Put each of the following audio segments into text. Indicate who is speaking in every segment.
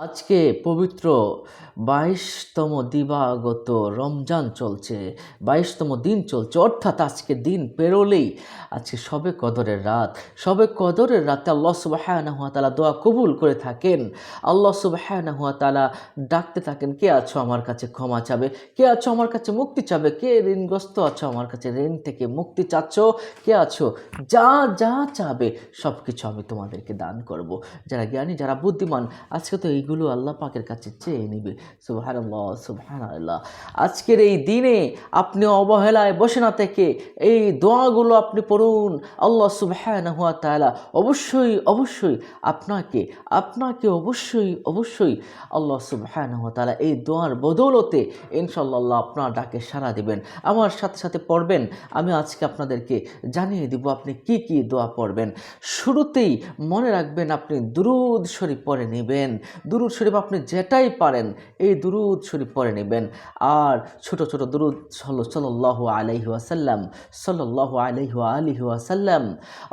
Speaker 1: আজকে পবিত্র বাইশতম দিবাগত রমজান চলছে, বাইশতম দিন চলছে। অর্থাৎ আজকে দিন পেরোলেই আজকে সবে কদরের রাত। সবে কদরের রাতে আল্লাহ সুবাহানা তালা দোয়া কবুল করে থাকেন। আল্লাহ তালা ডাকতে থাকেন, কে আছো আমার কাছে ক্ষমা চাবে? কে আছো আমার কাছে মুক্তি চাবে? কে ঋণগ্রস্ত আছো আমার কাছে? ঋণ থেকে মুক্তি চাচ্ছ? কে আছো? যা যা চাবে সব কিছু আমি তোমাদেরকে দান করব। যারা জ্ঞানী, যারা বুদ্ধিমান, আজকে তো এইগুলো আল্লাহ পাকের কাছে চেয়ে নিবে। সুবহান আল্লাহ সুবহান আল্লাহ আজকের এই দিনে আপনি অবহেলায় বসে না থেকে এই দোয়াগুলো আপনি পড়ুন। আল্লাহ সুবহান হুয়া তালা অবশ্যই অবশ্যই আপনাকে আপনাকে অবশ্যই অবশ্যই আল্লাহ সুবহান হুয়া তালা এই দোয়ার বদৌলতে ইনশাল্লাহ আপনার ডাকে সাড়া দিবেন। আমার সাথে সাথে পড়বেন। আমি আজকে আপনাদেরকে জানিয়ে দিব আপনি কি কি দোয়া পড়বেন। শুরুতেই মনে রাখবেন আপনি দুরুদ শরীফ পড়ে নেবেন। দুরুদ শরীফ আপনি যেটাই পারেন, এই দুরুদ শরীফ পড়ে নেবেন। আর ছোট ছোট দুরুদ হলো সাল্লাহ আলাইহি ওয়াসাল্লাম সাল্লাহ আলাইহি আলিহি ওয়াসাল্লাম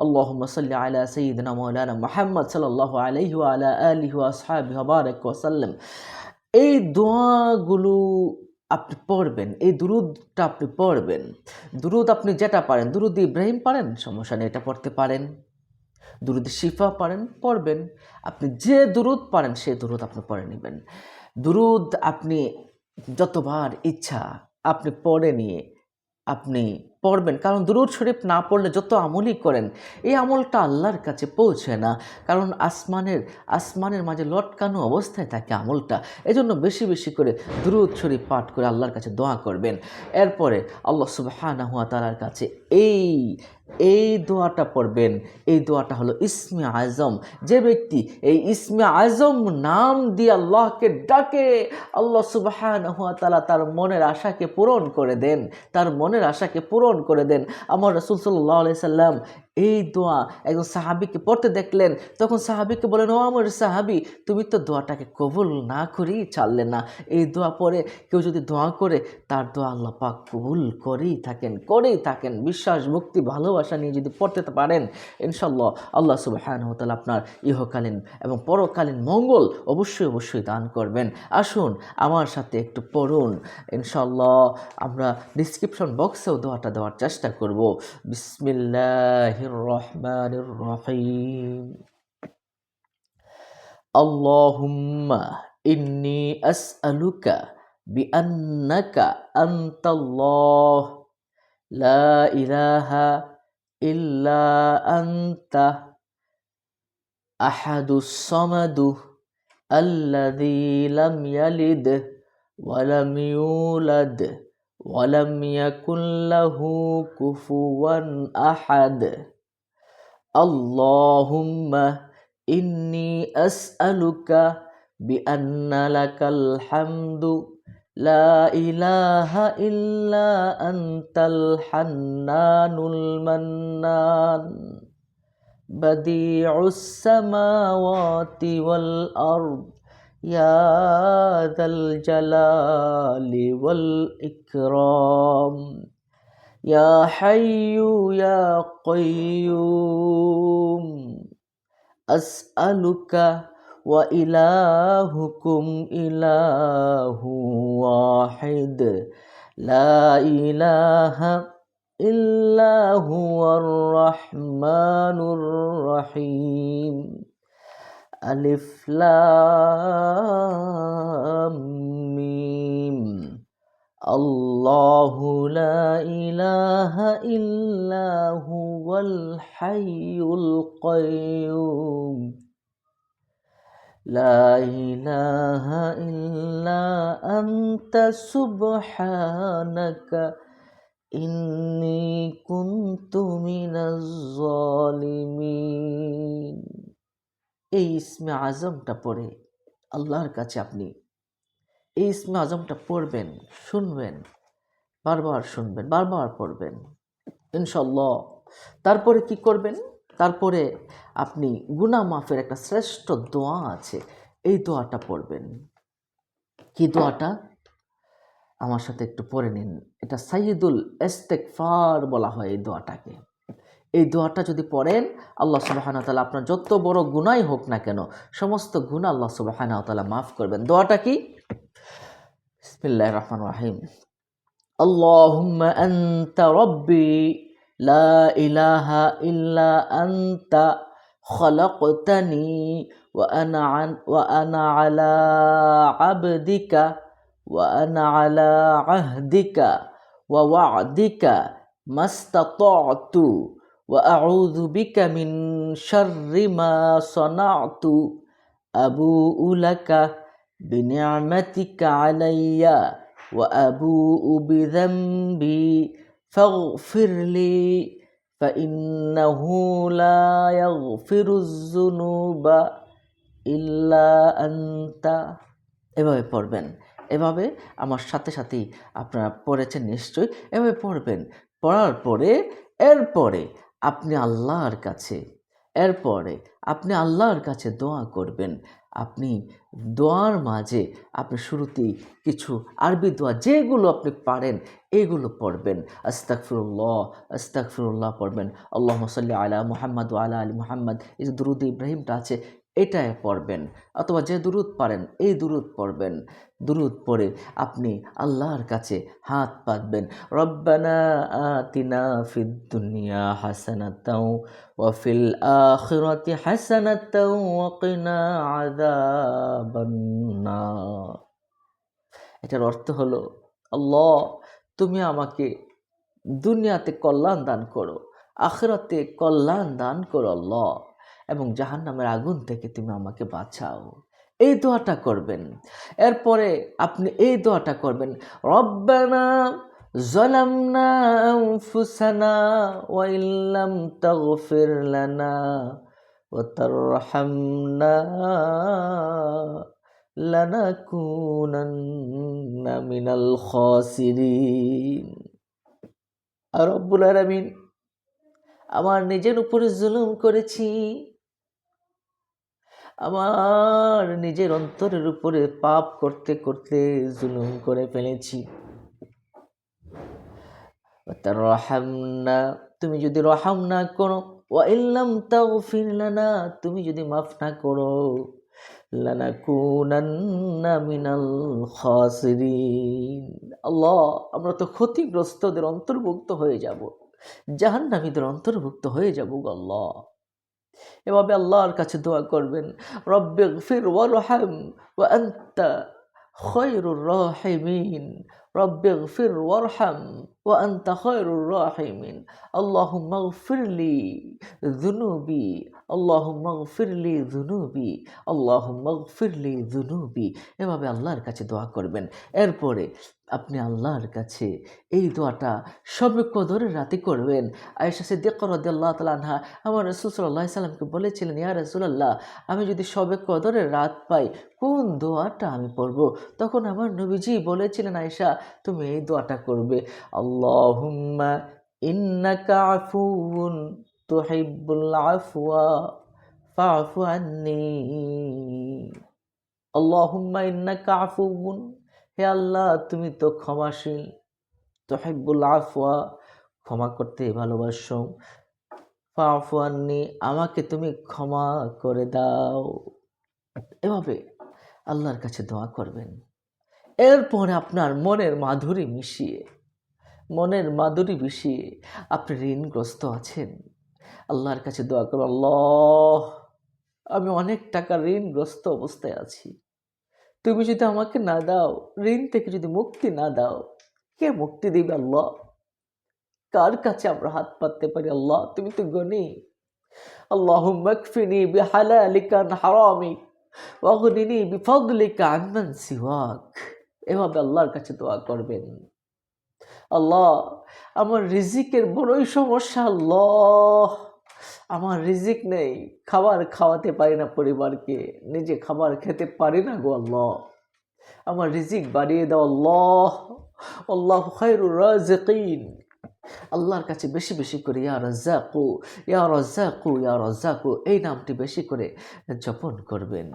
Speaker 1: আল্লাহ সাল্লি আলা সঈদনা মৌলানা মোহাম্মদ সাল্লাহ আলাইহি আলা আলিহি আসহাবি বারাক ওয়াসাল্লাম। এই দোয়াগুলো আপনি পড়বেন, এই দুরুদটা আপনি পড়বেন। দুরুদ আপনি যেটা পারেন, দুরুদ ইব্রাহিম পারেন? সমস্যা নেই, এটা পড়তে পারেন। দুরুদ শিফা পারেন পড়বেন। আপনি যে দুরুদ পারেন সে দুরুদ আপনি পড়ে নেবেন। দুরুদ আপনি যতবার ইচ্ছা আপনি পড়ে নিয়ে আপনি পড়বেন। কারণ দুরুদ শরীফ না পড়লে যত আমলই করেন, এই আমলটা আল্লাহর কাছে পৌঁছে না। কারণ আসমানের আসমানের মাঝে লটকানো অবস্থায় থাকে আমলটা। এজন্য বেশি বেশি করে দুরুদ শরীফ পাঠ করে আল্লাহর কাছে দোয়া করবেন। এরপরে আল্লাহ সুবাহানা হুয়া তালার কাছে এই এই দোয়াটা পড়বেন। এই দোয়াটা হলো ইসমে আজম। যে ব্যক্তি এই ইসমে আজম নাম দিয়ে আল্লাহকে ডাকে, আল্লাহ সুবাহান হুয়া তালা তার মনের আশাকে পূরণ করে দেন। তার মনের আশাকে পূরণ করে দেন। আমার রসুল সাল্লাহ সাল্লাম এই দোয়া একজন সাহাবিকে পড়তে দেখলেন, তখন সাহাবিকে বলেন ও আমার সাহাবি, তুমি তো দোয়াটাকে কবুল না করেই ছাড়লেন না। এই দোয়া পরে কেউ যদি দোয়া করে, তার দোয়া আল্লাহ পাক কবুল করেই থাকেন করেই থাকেন। বিশ্বাস মুক্তি ভালোবাসা নিয়ে যদি পড়তে পারেন ইনশাল্লাহ আল্লাহ সুবাহান হতাল আপনার ইহকালীন এবং পরকালীন মঙ্গল অবশ্যই অবশ্যই দান করবেন। আসুন আমার সাথে একটু পড়ুন। ইনশাল্লাহ আমরা ডিসক্রিপশন বক্সেও দোয়াটা দেওয়ার চেষ্টা করব। বিসমিল্লাহ الرحمن الرحيم. اللهم إني أسألك بأنك أنت الله. لا إله إلا أنت. أحد الصمد الذي لم يلد ولم يولد. ولم يكن له كفوا أحد. اللهم إني أسألك بأن لك الحمد. لا إله إلا أنت الحنان المنان. بديع السماوات والأرض. يا ذا الجلال والإكرام. يا حي يا قيوم أسألك وإلهكم إله واحد. لا إله إلا هو الرحمن الرحيم. ألف لام ميم الله لا إله إلا هو الحي القيوم لا إله إلا أنت سبحانك إني كنت من الظالمين এই ইসমে আজমটা পড়ে। আল্লাহর কাছে আপনি এই ইসমে আজমটা পড়বেন, শুনবেন, বারবার শুনবেন, বারবার পড়বেন ইনশাল্লাহ তারপরে কি করবেন? তারপরে আপনি গুনা মাফের একটা শ্রেষ্ঠ দোয়া আছে, এই দোয়াটা পড়বেন। কি দোয়াটা? আমার সাথে একটু পড়ে নিন। এটা সাইয়দুল এস্তেকফার বলা হয় এই দোয়াটাকে। এই দোয়াটা যদি পড়েন আল্লাহ সুবাহানা তালা আপনার যত বড় গুণাই হোক না কেন সমস্ত গুণা আল্লাহ সুবাহানা তালা মাফ করবেন দোয়াটা কি বিসমিল্লাহ রহমান রাহিম اللهم أنت ربي لا إله إلا أنت خلقتني وأنا عن وأنا على عبدك وأنا على عهدك ووعدك ما استطعت وأعوذ بك من شر ما صنعت أبوء لك بنعمتك عليّ وابوء بذنبي فاغفر لي فانه لا يغفر الذنوب الا انت এভাবে পড়বেন এভাবে আমার সাথে সাথেই আপনারা পড়েছেন নিশ্চয়ই এভাবে পড়বেন পড়ার পরে এরপরে আপনি আল্লাহর কাছে। এরপরে আপনি আল্লাহর কাছে দোয়া করবেন। আপনি দোয়ার মাঝে আপনি শুরুতেই কিছু আরবি দোয়া যেগুলো আপনি পারেন, এগুলো পড়বেন। আস্তাকফিরুল্লাহ আস্তাকফিরুল্লাহ পড়বেন। আল্লাহ মসল্লি আলা মোহাম্মদ আলা আলী মোহাম্মদ। এই যে দুরুদ ইব্রাহিমটা আছে এটাই পড়বেন। অথবা যে দুরুদ পারেন এই দুরুদ পড়বেন। দুরুদ পড়ে আপনি আল্লাহর কাছে হাত পাতবেন। রব্বানা আতিনা ফিদ দুনিয়া হাসানাতাও ওয়া ফিল আখিরাতি হাসানাতাও ওয়া কিনা আযাবান্নার। এটার অর্থ হলো, আল্লাহ, তুমি আমাকে দুনিয়াতে কল্যাণ দান করো, আখিরাতে কল্যাণ দান করো আল্লাহ। এবং জাহান্নামের আগুন থেকে তুমি আমাকে বাঁচাও এই দোয়াটা করবেন এরপরে আপনি এই দোয়াটা করবেন রব্বানা ظلمنا أنفسنا وإن لم تغفر لنا وترحمنا لنكونن من الخاسرين রব্বুল আলামিন আমার নিজের উপরে জুলুম করেছি আমার নিজের অন্তরের উপরে পাপ করতে করতে জুলুম করে ফেলেছি। রহামনা তুমি যদি রহাম না করো ও ইল্লাম তাগফির লানা, তুমি যদি মাফ না করো আমরা তো ক্ষতিগ্রস্তদের অন্তর্ভুক্ত হয়ে যাব। জাহান্নামীদের অন্তর্ভুক্ত হয়ে যাব গো আল্লাহ। এভাবে আল্লাহর কাছে দোয়া করবেন। রব্বে ফির ওয়ারহাম ওয়া আন্তা খৈরুর রাহিমিন। رب اغفر وارحم وأنت خير الراحمين اللهم اغفر لي ذنوبي اللهم اغفر لي ذنوبي اللهم اغفر لي ذنوبي এভাবে আল্লাহর কাছে দোয়া করবেন এরপরে আপনি আল্লাহর কাছে এই দোয়াটা সবে কদরের রাতে করবেন আয়েশা সিদ্দিক রদিয়াল্লাহ তালা আনহা আমার রসুল সাল্লাহ সাল্লামকে বলেছিলেন ইয়া রসুলাল্লাহ আমি যদি সবে কদরের রাত পাই কোন দোয়াটা আমি পড়ব তখন আমার নবীজি বলেছিলেন আয়েশা তুমি এই দোয়াটা করবে। আল্লাহুম্মা ইন্নাকা আফুউন তুহিব্বুল আফওয়া ফাফু আন্নি। আল্লাহুম্মা ইন্নাকা আফুউন। হে আল্লাহ, তুমি তো ক্ষমাশীল। তোহেব্বুল আফওয়া, ক্ষমা করতে ভালোবাসো। ফাফুয়ান্নি আমাকে তুমি ক্ষমা করে দাও। এভাবে আল্লাহর কাছে দোয়া করবেন। এরপরে আপনার মনের মাধুরী মিশিয়ে, মনের মাধুরী মিশিয়ে আপনি ঋণগ্রস্ত আছেন। আল্লাহর কাছে দোয়া করো আল্লাহ, আমি অনেক টাকা ঋণগ্রস্ত অবস্থায় আছি। তুমি যদি আমাকে না দাও, ঋণ থেকে যদি মুক্তি না দাও, কে মুক্তি দিবে আল্লাহ? কার কাছে আমরা হাত পাততে পারি আল্লাহ? তুমি তো গনি। আল্লাহ মকফিনি হারামি ওয়াগনিনি বিফদলিকা আনমান সিওয়াক। এভাবে আল্লাহর কাছে দোয়া করবেন। আল্লাহ, আমার রিজিকের বড়ই সমস্যা, আল্লাহ। আমার রিজিক নেই, খাবার খাওয়াতে পারি না পরিবারকে, নিজে খাবার খেতে পারি না গো আল্লাহ। আমার রিজিক বাড়িয়ে দাও, আল্লাহ। আল্লাহ খায়রুর রাজিকিন আল্লাহর কাছে বেশি বেশি করে, ইয়া রাজ্জাকু ইয়া রাজ্জাকু ইয়া রাজ্জাকু, এই নামটি বেশি করে জপন করবেন।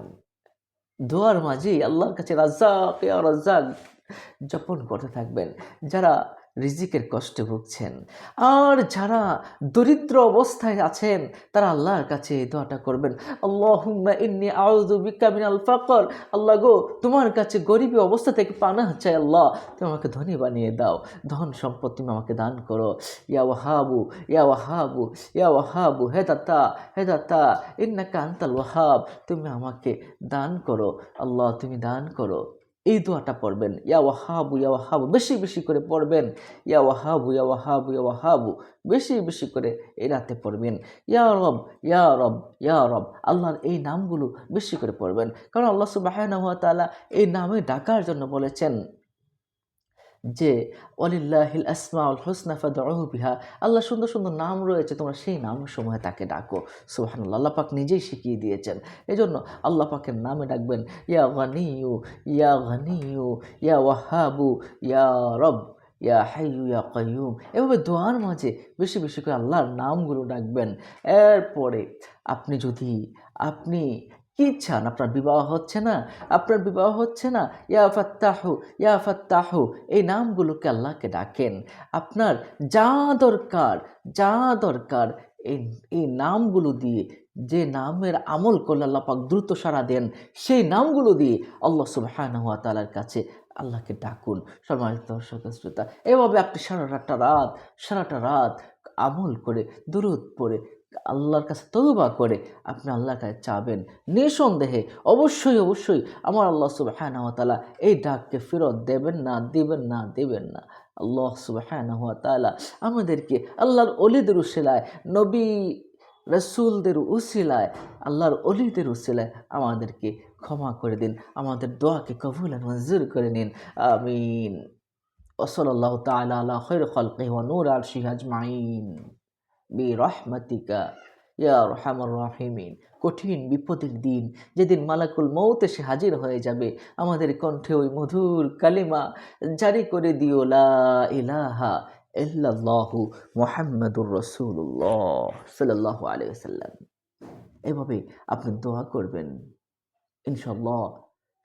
Speaker 1: দোয়ার মাঝেই আল্লাহর কাছে রাজ্জাক রাজ্জাক জপন করতে থাকবেন। যারা রিজিকের কষ্টে ভুগছেন। আর যারা দরিদ্র অবস্থায় আছেন, তারা আল্লাহর কাছে এই দোয়াটা করবেন। আল্লাহুম্মা ইন্নি আউযু বিকা মিনাল ফাকর। আল্লাহ গো, তোমার কাছে গরিবী অবস্থা থেকে পানাহ চাই আল্লাহ। তুমি আমাকে ধনী বানিয়ে দাও। ধন সম্পদ তুমি আমাকে দান করো। ইয়া ওয়াহাবু ইয়া ওয়াহাবু ইয়া ওয়াহাবু, হে দাতা হে দাতা, ইন্নাকা আনতাল ওয়াহাব। তুমি আমাকে দান করো। আল্লাহ, তুমি দান করো। এই দোয়াটা পড়বেন। ইয়া ওয়াহাবু, ইয়া হাবু বেশি বেশি করে পড়বেন। ইয়া ওয়াহাবু ইয়া ওয়াহাবু ইয়া ওয়াহাবু, বেশি বেশি করে এই রাতে পড়বেন। ইয়া রব ইয়া রব ইয়া রব, আল্লাহর এই নামগুলো বেশি করে পড়বেন। কারণ আল্লাহ সুবাহ এই নামে ডাকার জন্য বলেছেন যে অলিল্লাহিল আসমাউল হোসনা ফাদউহু বিহা। আল্লাহ সুন্দর সুন্দর নাম রয়েছে, তোমরা সেই নাম সময় তাকে ডাকো। সুবহানাল্লাহ, আল্লাহ পাক নিজেই শিখিয়ে দিয়েছেন। এজন্য আল্লাহ পাকের নামে ডাকবেন, ইয়া গানিয়ু ইয়া গানিয়ু, ইয়া ওয়াহাবু, ইয়া রব, ইয়া হাইয়ু, ইয়া কাইয়ুম। এভাবে দোয়ার মাঝে বেশি বেশি করে আল্লাহর নামগুলো ডাকবেন। এরপরে আপনি যদি, আপনি কি চান? আপনার বিবাহ হচ্ছে না? আপনার বিবাহ হচ্ছে না? ইয়া ফাত্তাহু ইয়া ফাত্তাহু। এই নামগুলোকে আল্লাহকে ডাকেন। আপনার যা দরকার যা দরকার, এই এই নামগুলো দিয়ে যে নামের আমল করলে আল্লাহ পাক দ্রুত সাড়া দেন, সেই নামগুলো দিয়ে আল্লাহ সুবহানাহু ওয়া তাআলার কাছে আল্লাহকে ডাকুন। সম্মানিত দর্শক শ্রোতা, এভাবে আপনি সারাটা রাত সারাটা রাত আমল করে, দুরুদ পড়ে আল্লাহর কাছে তৌবা করে আপনি আল্লাহর কাছে চাবেন। নিঃসন্দেহে অবশ্যই অবশ্যই আমার আল্লাহ সুবহানাহু ওয়া তাআলা এই ডাককে ফেরত দেবেন না, দিবেন না, দেবেন না। আল্লাহ সুবহানাহু ওয়া তাআলা আমাদেরকে আল্লাহর অলিদের উসিলায়, নবী রসুলদের উসিলায়, আল্লাহর অলিদের উসিলায় আমাদেরকে ক্ষমা করে দিন। আমাদের দোয়াকে কবুল আর মঞ্জুর করে নিন। আমিন। ওসল আল্লাহ তাআলা আলা খৈর খলকি নূর আরশিহি বিরহমাতিকা। ইয়া রহমার রাহিমিন, কঠিন বিপদের দিন, যেদিন মালাকুল মৌত এসে হাজির হয়ে যাবে, আমাদের কণ্ঠে ওই মধুর কালিমা জারি করে দিও, লা ইল্লাল্লাহু মুহাম্মাদুর রাসূলুল্লাহ সাল্লাল্লাহু আলাইহি ওয়াসাল্লাম। এভাবে আপনি দোয়া করবেন। ইনশাল্লাহ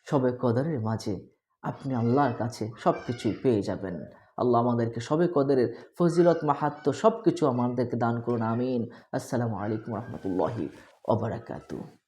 Speaker 1: সবে কদরের মাঝে আপনি আল্লাহর কাছে সব কিছুই পেয়ে যাবেন। আল্লাহ আমাদেরকে সবে কদরের ফজিলত মাহাত্ম সব কিছু আমাদেরকে দান করুন, আমিন। আসসালামু আলাইকুম রহমতুল্লাহি ওবরাকাতু